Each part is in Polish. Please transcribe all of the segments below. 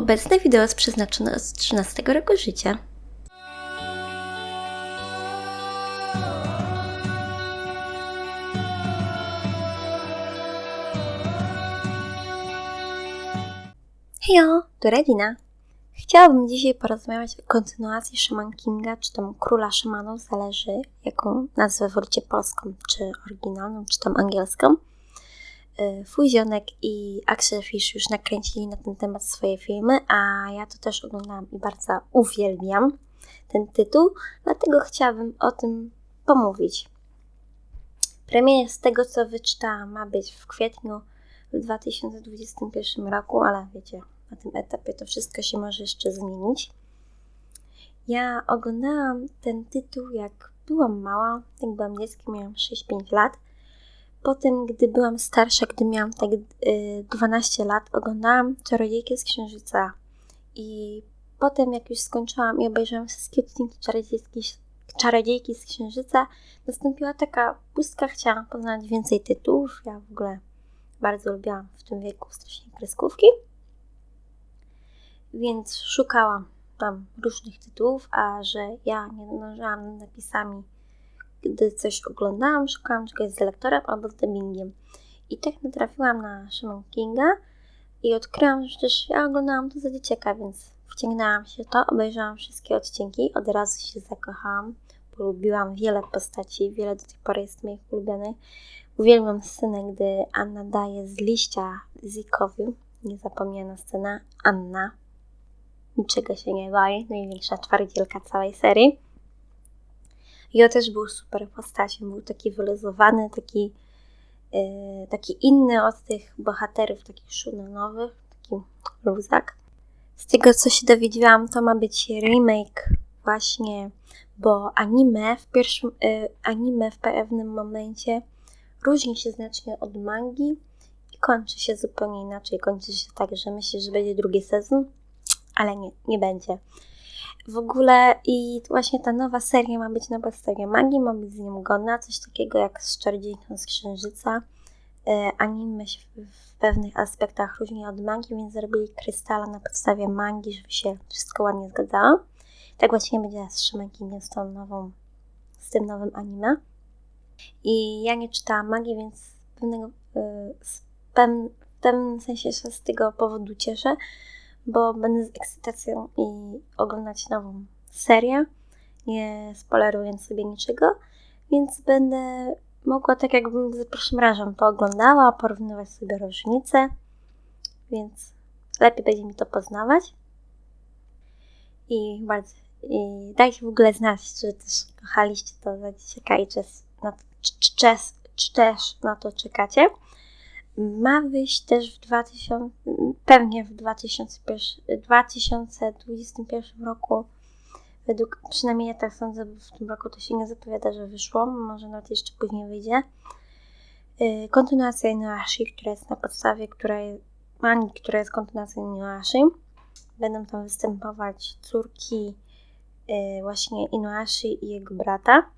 Obecne wideo jest przeznaczone z 13 roku życia. Hejo, to Regina. Chciałabym dzisiaj porozmawiać o kontynuacji Shaman Kinga, czy tam Króla Szamanów, zależy jaką nazwę wolicie polską, czy oryginalną, czy tam angielską. Y, Fuzionek i Axel Fish już nakręcili na ten temat swoje filmy, a ja to też oglądałam i bardzo uwielbiam ten tytuł, dlatego chciałabym o tym pomówić. Premiera z tego, co wyczytałam, ma być w kwietniu w 2021 roku, ale wiecie, na tym etapie to wszystko się może jeszcze zmienić. Ja oglądałam ten tytuł, jak byłam mała, jak byłam dzieckiem, miałam 6-5 lat. Potem, gdy byłam starsza, gdy miałam tak y, 12 lat, oglądałam Czarodziejki z Księżyca. I potem, jak już skończyłam i obejrzałam wszystkie odcinki Czarodziejki, z Księżyca, nastąpiła taka pustka, chciałam poznać więcej tytułów. Ja w ogóle bardzo lubiłam w tym wieku strasznie kreskówki. Więc szukałam tam różnych tytułów, a że ja nie nadążałam nad napisami, gdy coś oglądałam, szukałam czegoś z lektorem albo z dubbingiem. I tak natrafiłam na Shaman Kinga i odkryłam, że też ja oglądałam to za dzieciaka, więc wciągnęłam się to, obejrzałam wszystkie odcinki, od razu się zakochałam, polubiłam wiele postaci, wiele do tej pory jest moich ulubionych. Uwielbiam scenę, gdy Anna daje z liścia Zikowi, niezapomniana scena, Anna, niczego się nie boi, największa twardzielka całej serii. Jo też był super postacią, był taki wyluzowany, taki, yy, taki inny od tych bohaterów, takich szunonowych, taki luzak. Z tego, co się dowiedziałam, to ma być remake właśnie, bo anime w pierwszym, yy, anime w pewnym momencie różni się znacznie od mangi i kończy się zupełnie inaczej. Kończy się tak, że myślę, że będzie drugi sezon, ale nie, nie będzie. W ogóle i właśnie ta nowa seria ma być na podstawie magii, ma być z nią godna, coś takiego jak z Czarodziejką z Księżyca. E, anime się w pewnych aspektach różni od magii, więc zrobili krystala na podstawie magii, żeby się wszystko ładnie zgadzało. Tak właśnie będzie z Shaman Kingiem, z tą nową, z tym nowym anime. I ja nie czytałam magii, więc pewnego, pew, w pewnym sensie się z tego powodu cieszę, bo będę z ekscytacją i oglądać nową serię, nie spoilerując sobie niczego, więc będę mogła tak jakbym za pierwszym razem to oglądała, porównywać sobie różnice, więc lepiej będzie mi to poznawać. I bardzo i dajcie w ogóle znać, czy też kochaliście to za dzieciaka i czy, czy, czy, czy też na to czekacie. Ma wyjść też w 2000, pewnie w 2001, 2021 roku. Według, przynajmniej ja tak sądzę, bo w tym roku to się nie zapowiada, że wyszło, może nawet jeszcze później wyjdzie. Yy, kontynuacja Inuashi, która jest na podstawie której, mangi, która jest kontynuacją Inuashi. Będą tam występować córki yy, właśnie Inuashi i jego brata.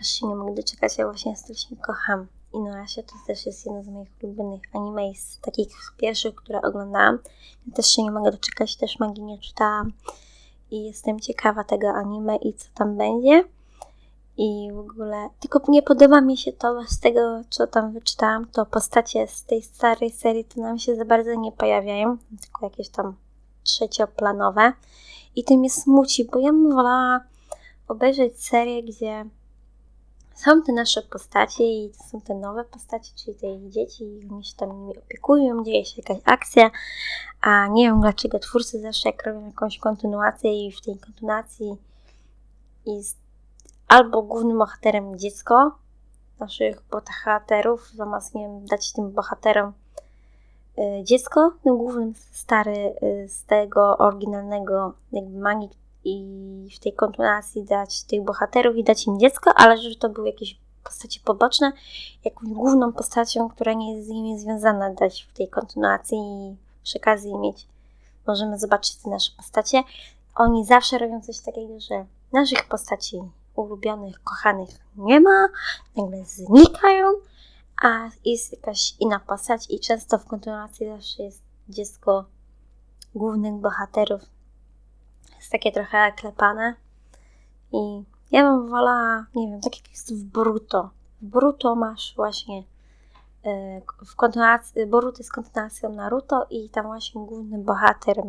Aż się nie mogę doczekać, ja właśnie strasznie kocham Inuasia. To też jest jedno z moich ulubionych anime z takich pierwszych, które oglądałam. Ja też się nie mogę doczekać, też magii nie czytałam i jestem ciekawa tego anime i co tam będzie. I w ogóle, tylko nie podoba mi się to, z tego co tam wyczytałam, to postacie z tej starej serii to nam się za bardzo nie pojawiają, tylko jakieś tam trzecioplanowe. I to mnie smuci, bo ja bym wolała obejrzeć serię, gdzie są te nasze postacie i to są te nowe postacie, czyli te dzieci i oni się tam nimi opiekują, dzieje się jakaś akcja, a nie wiem dlaczego twórcy zawsze jak robią jakąś kontynuację i w tej kontynuacji jest albo głównym bohaterem dziecko naszych bohaterów, zamiast nie wiem, dać tym bohaterom y, dziecko, tym głównym stary y, z tego oryginalnego jakby magii, i w tej kontynuacji dać tych bohaterów i dać im dziecko, ale żeby to były jakieś postacie poboczne, jakąś główną postacią, która nie jest z nimi związana, dać w tej kontynuacji i przy okazji mieć, możemy zobaczyć te nasze postacie. Oni zawsze robią coś takiego, że naszych postaci ulubionych, kochanych nie ma, nagle znikają, a jest jakaś inna postać i często w kontynuacji zawsze jest dziecko głównych bohaterów jest takie trochę klepane. I ja bym wolała, nie wiem, tak jak jest w Boruto. W Boruto masz właśnie e, w kontynuacji, Boruto jest kontynuacją Naruto i tam właśnie główny bohater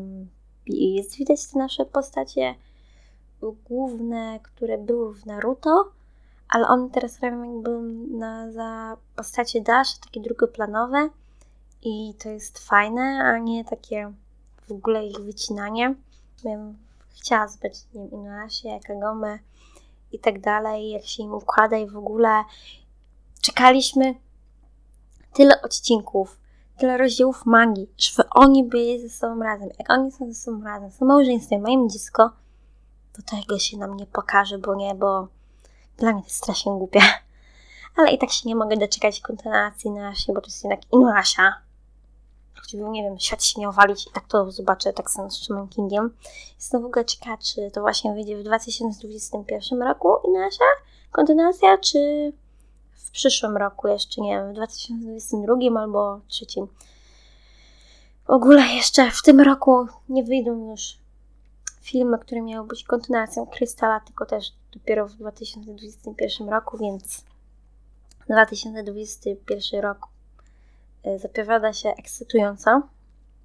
jest widać te nasze postacie główne, które były w Naruto, ale one teraz robią jakby na, za postacie Dash, takie drugoplanowe i to jest fajne, a nie takie w ogóle ich wycinanie. Bym chciała zobaczyć, nie wiem, Inuasie, Kagome i tak dalej, jak się im układa i w ogóle czekaliśmy tyle odcinków, tyle rozdziałów magii, żeby oni byli ze sobą razem. Jak oni są ze sobą razem, są małżeństwem, mają dziecko, to tego się nam nie pokaże, bo nie, bo dla mnie to jest strasznie głupie. Ale i tak się nie mogę doczekać kontynuacji na bo to jest jednak Inuasia. Choćby, nie wiem, świat się nie owalić i tak to zobaczę, tak samo z Szymonem Kingiem. Jestem w ogóle ciekawa, czy to właśnie wyjdzie w 2021 roku Inuasia kontynuacja, czy w przyszłym roku jeszcze, nie wiem, w 2022 albo 2023. W ogóle jeszcze w tym roku nie wyjdą już filmy, które miały być kontynuacją Krystala, tylko też dopiero w 2021 roku, więc 2021 rok zapowiada się ekscytująco.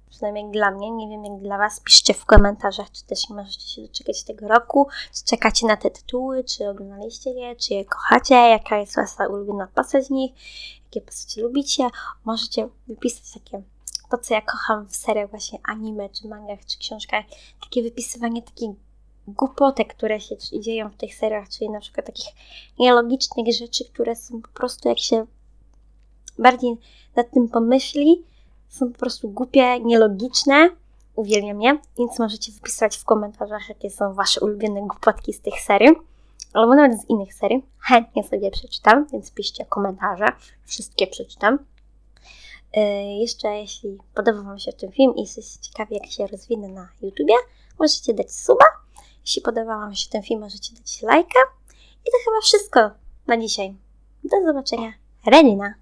Przynajmniej dla mnie, nie wiem jak dla Was. Piszcie w komentarzach, czy też nie możecie się doczekać tego roku, czy czekacie na te tytuły, czy oglądaliście je, czy je kochacie, jaka jest Wasza ulubiona postać z nich, jakie postacie lubicie. Możecie wypisać takie to, co ja kocham w seriach właśnie anime, czy mangach, czy książkach, takie wypisywanie takich głupotek, które się dzieją w tych seriach, czyli na przykład takich nielogicznych rzeczy, które są po prostu, jak się bardziej nad tym pomyśli, są po prostu głupie, nielogiczne. Uwielbiam je, więc możecie wypisywać w komentarzach, jakie są Wasze ulubione głupotki z tych serii, albo nawet z innych serii. Chętnie sobie przeczytam, więc piszcie komentarze. Wszystkie przeczytam. E, jeszcze jeśli podoba Wam się ten film i jesteście ciekawi, jak się rozwinę na YouTubie, możecie dać suba. Jeśli podoba Wam się ten film, możecie dać lajka. I to chyba wszystko na dzisiaj. Do zobaczenia. Renina.